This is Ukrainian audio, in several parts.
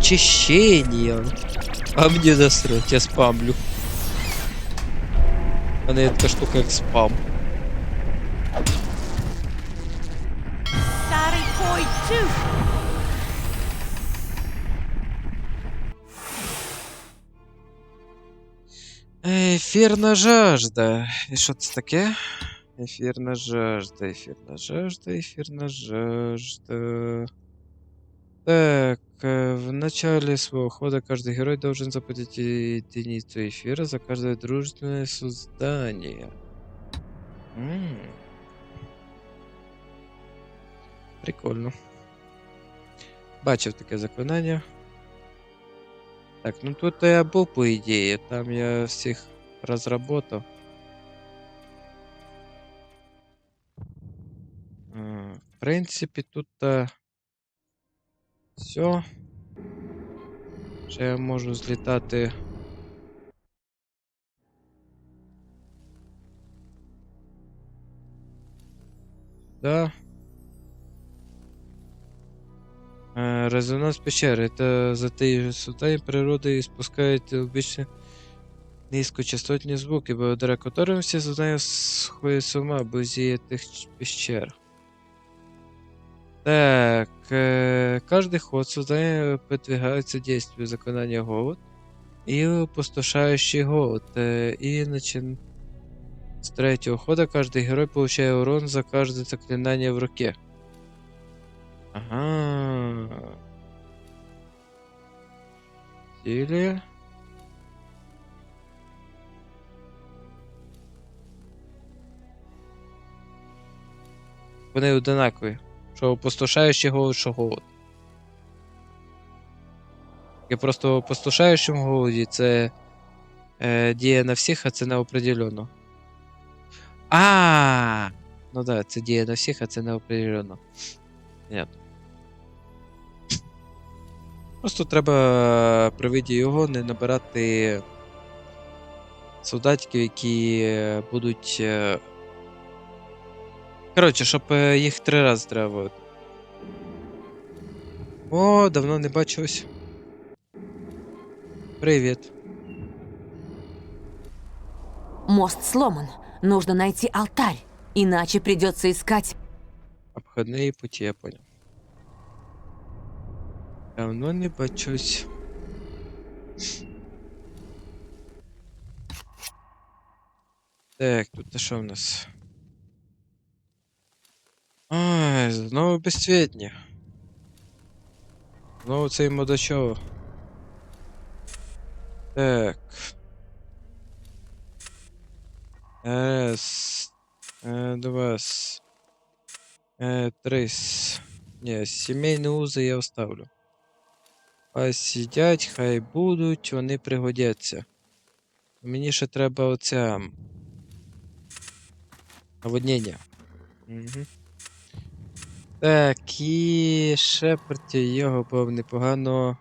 очищення. А мені насрать, я спамлю. У мене є така штука як спам. Starry Point 2. Ефірна жажда. І що це таке? Ефірна жажда, ефірна жажда, ефірна жажда. Так, э, в начале своего хода каждый герой должен заплатить единицу эфира за каждое дружественное создание. М. Прикольно. Бачив таке заклинання. Так, ну тут я був, по ідеї, там я всіх розработав. Е, В принципі, тут все. Ще я можу злітати. Да. Э, Резонанс пещеры. Это затаившие суда природы испускает обычно низкочастотні звуки, благодаря которым все создания сходят с ума вблизи этих ч- пещер. Так, э, каждый ход создания подвигается действию заклинания голод и опустошающий голод. Э, и начин... с третьего хода каждый герой получает урон за каждое заклинание в руке. Ага. Или... Вони одинакові. Що опустошаючий голод, що голод. Я просто в опустошаючому голоді це е, діє на всіх, а це не определенно. А, ну да, це діє на всіх, а це не определенно. Понятно. Просто треба при виді його не набирати солдатиків, які е, будуть. Коротше, щоб е, їх три рази треба. було. О, давно не бачилось. Привіт. Мост сломан. Нужно найти алтарь. Иначе придется искать. Обходные пути, я понял. Давно не бачусь. Так, тут що в нас? Ай, знову безцвітні. Знову цей модачов. Так. Раз. Е, Два. Е, три. Ні, сімейні узи я оставлю. Хай сидять, хай будуть, вони пригодяться. Мені ще треба оця. Наводнення. Угу. Так, і проти його був непогано.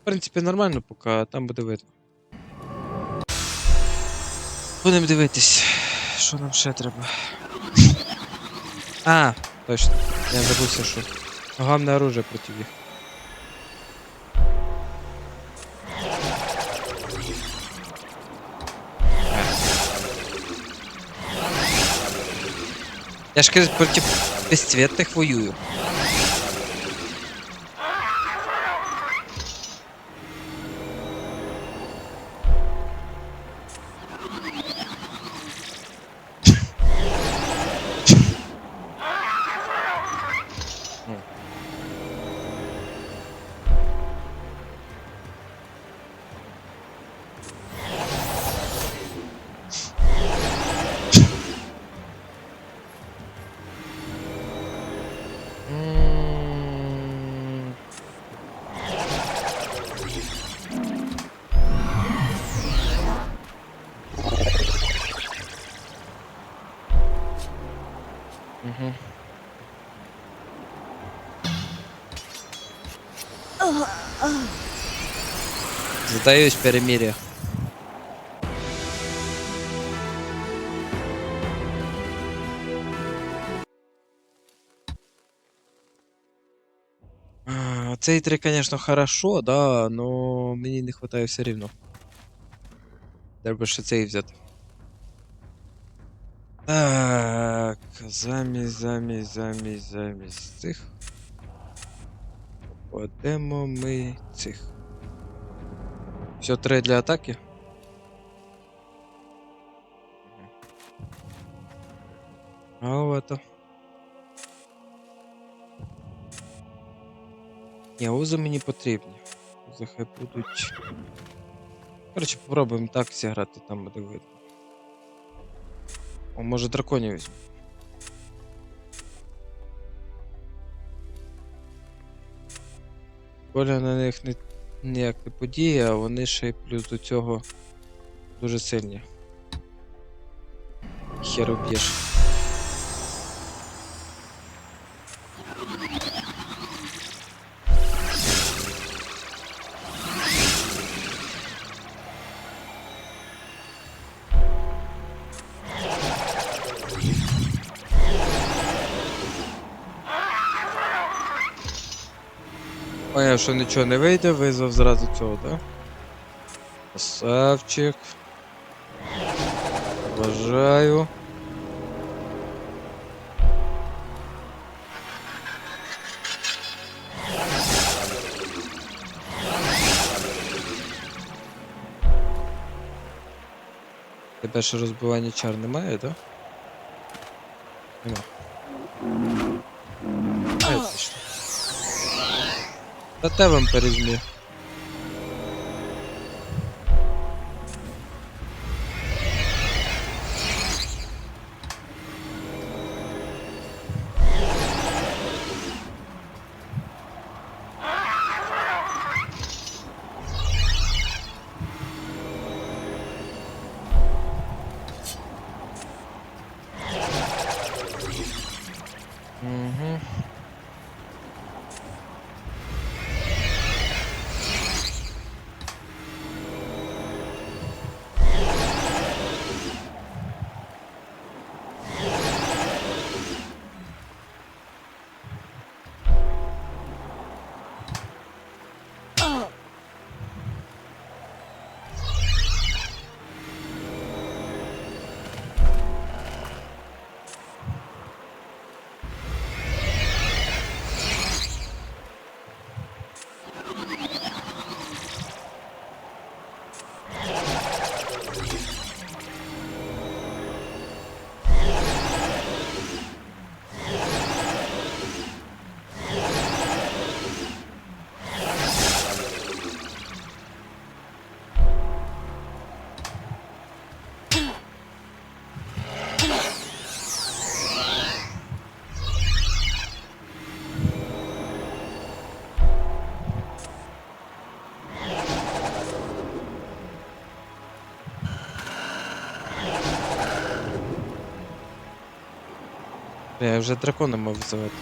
В принципі, нормально поки, там буде видно. Будемо дивитись, що нам ще треба. А, точно. Я забувся, що. Главне оружие проти них. Я ж кажу, проти безцветних воюю. Задаюсь перемирие. А, цей три, звісно, хорошо, да, но мені не вистачає все рівно. Треба ще цей взяти. Так, замість, замість, замість, замість цих. Кладемо ми цих. Все три для атаки. А ото. Ні, узи мені потрібні. Узи хай будуть. Коротше, попробуємо так зіграти, там буде видно. О, може драконів візьму. Коля на них не, ніяк не подіє, а вони ще й плюс до цього дуже сильні. Хер об'єш. Поняв, що нічого не вийде, визвав зразу цього, так? Да? Красавчик. Бажаю. Тебе ще розбивання чар немає, так? Нема. Та те вам перезмі. Я вже дракона мав визивати.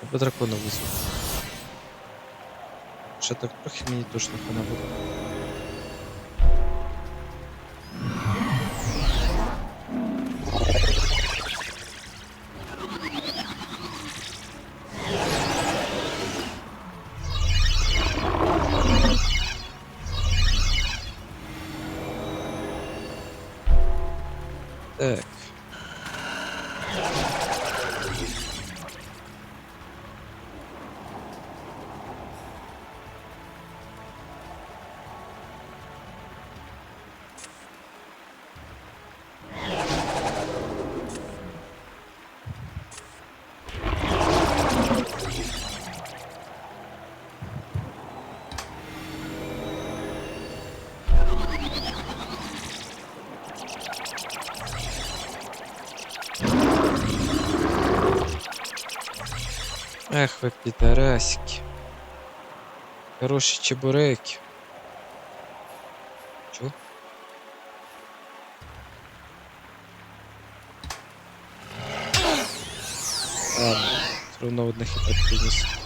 Треба дракона визвати. Ще так трохи мені точно хана. Ех ви підарасики. Хороші чебуреки. Чо? Ладно, все равно одних і так бізнес.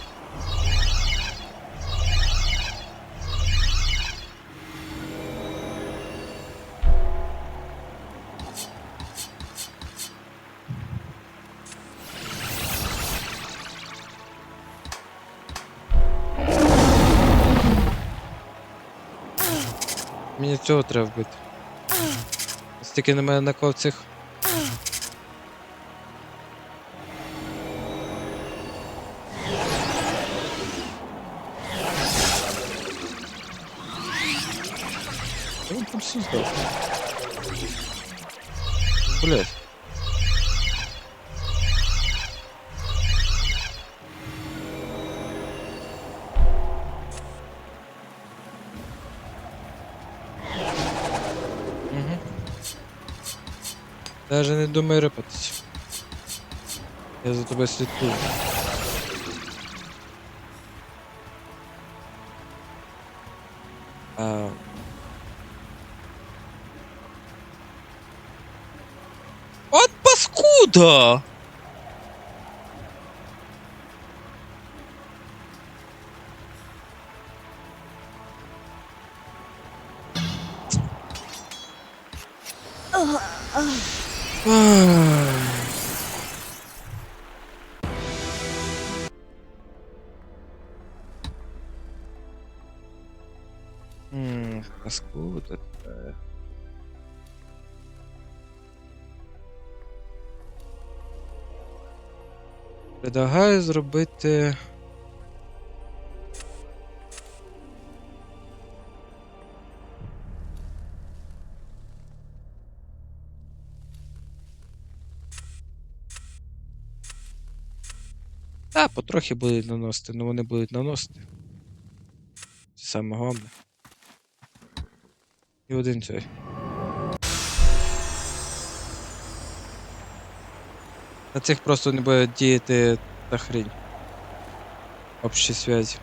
Цього треба вбити. Стільки на мене наков цих. Всі здав. Блять. Даже не думай рипатись. Я за тобою слідкую. А... Паскуда! Предлагаю зробити. Та, потрохи будуть наносити, але вони будуть наносити. Це саме головне. І один цей. На цих просто не буде діяти та хрінь. Общі связі.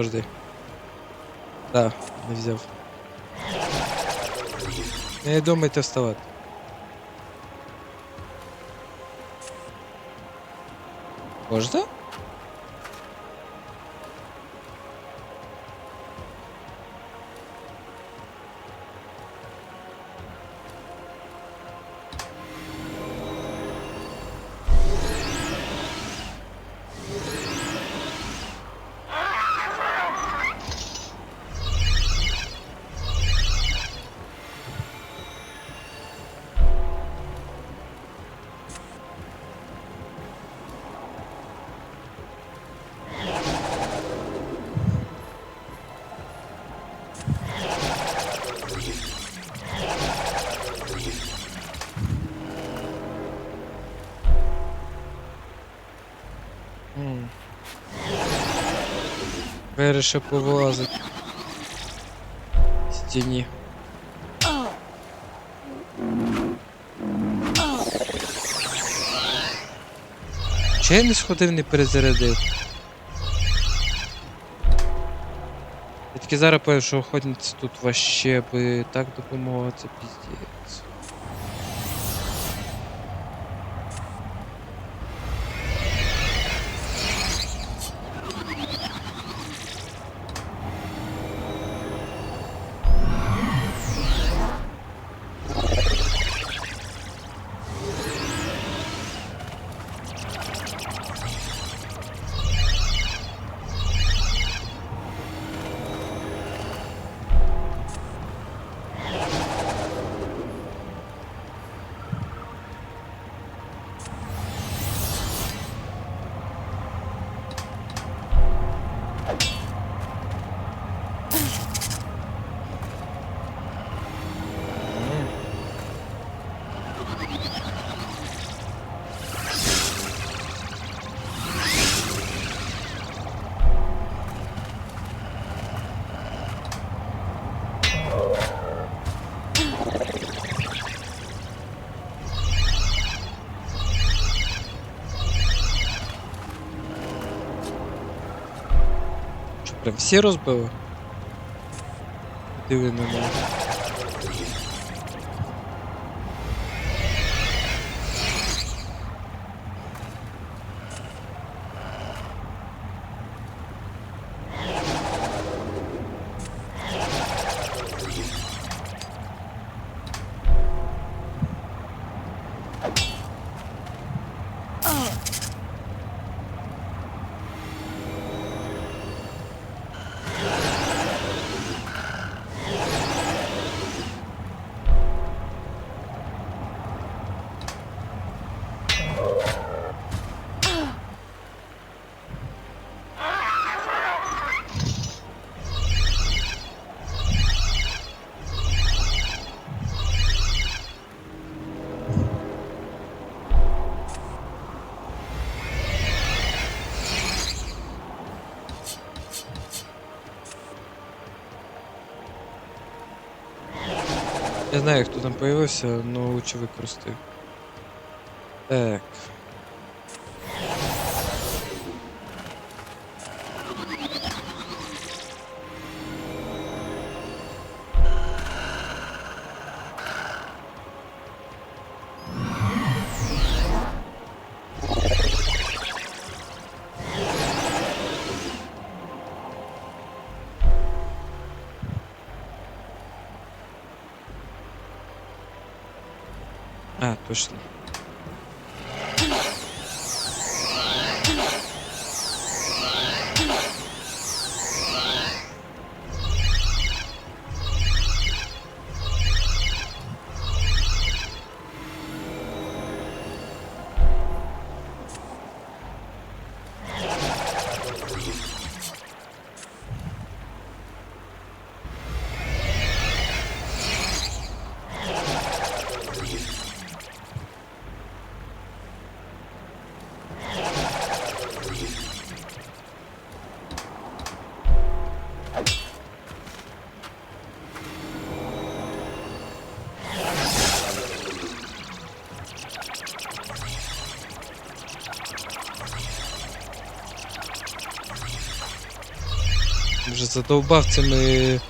Подожди. Да, не взяв. Не думайте вставати. Можна? М. Вирішив повилазити. в Стіні. Чи я не сходив, не перезарядив? Тільки зараз поняв, що охотниці тут вообще би так допомогла, це піздець. Прям всі розбили? Диви на мене. Я знаю, хто там появився, але лучше використаю. Так. А, Вже задовбав цими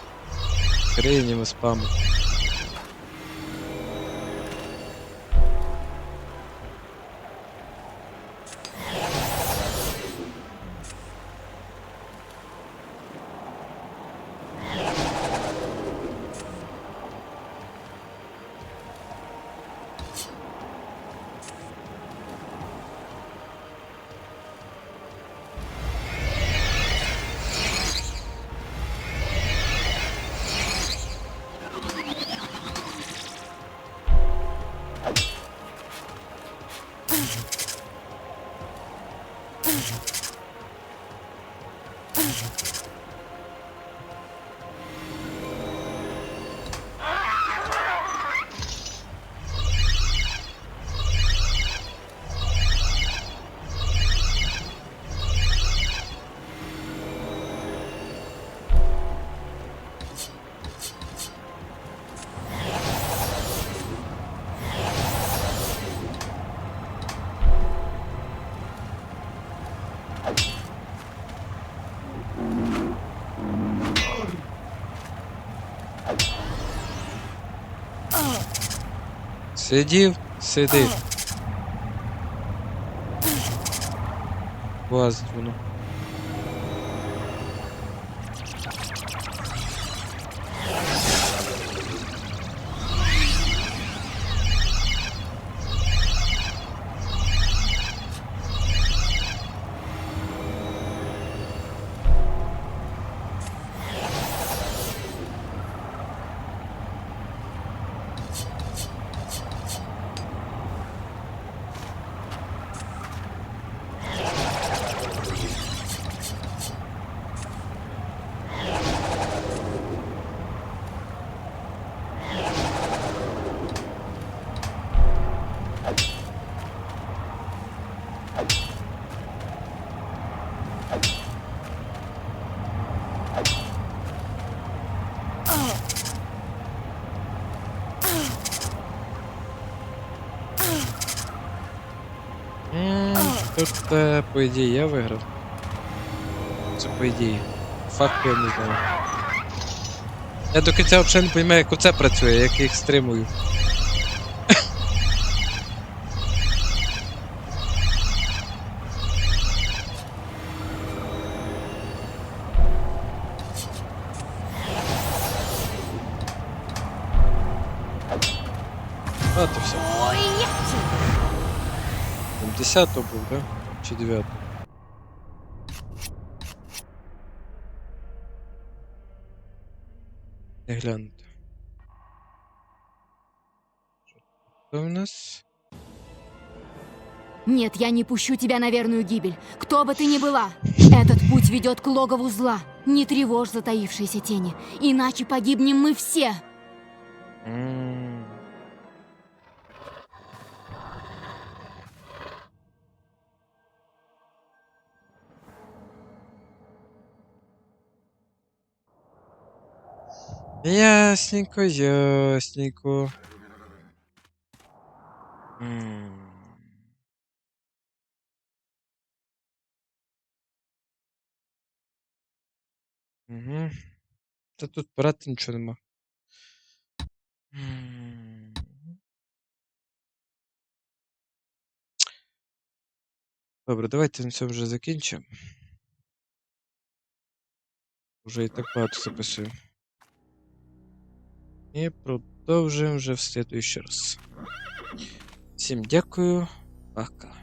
хренями спаму.《大丈夫?》Сидів, сидить. Вас воно. Тут, по ідеї, я виграв. Це по ідеї. факту я не знаю. Я до кінця взагалі не розумію, як оце працює, як їх стримую. А, то все. Ой, 10 був, да? Чи 9? Не глянути. Що у нас? Нет, я не пущу тебя на верную гибель, кто бы ты ни была. Этот путь ведет к логову зла. Не тревожь затаившиеся тени, иначе погибнем мы все. М. Ясненько, ясненько. Угу. Та тут брати нічого нема. М. Добре, давайте на цьому вже закінчимо. Уже і так багато записую. І продовжуємо вже в следующий раз. Всім дякую. Пока.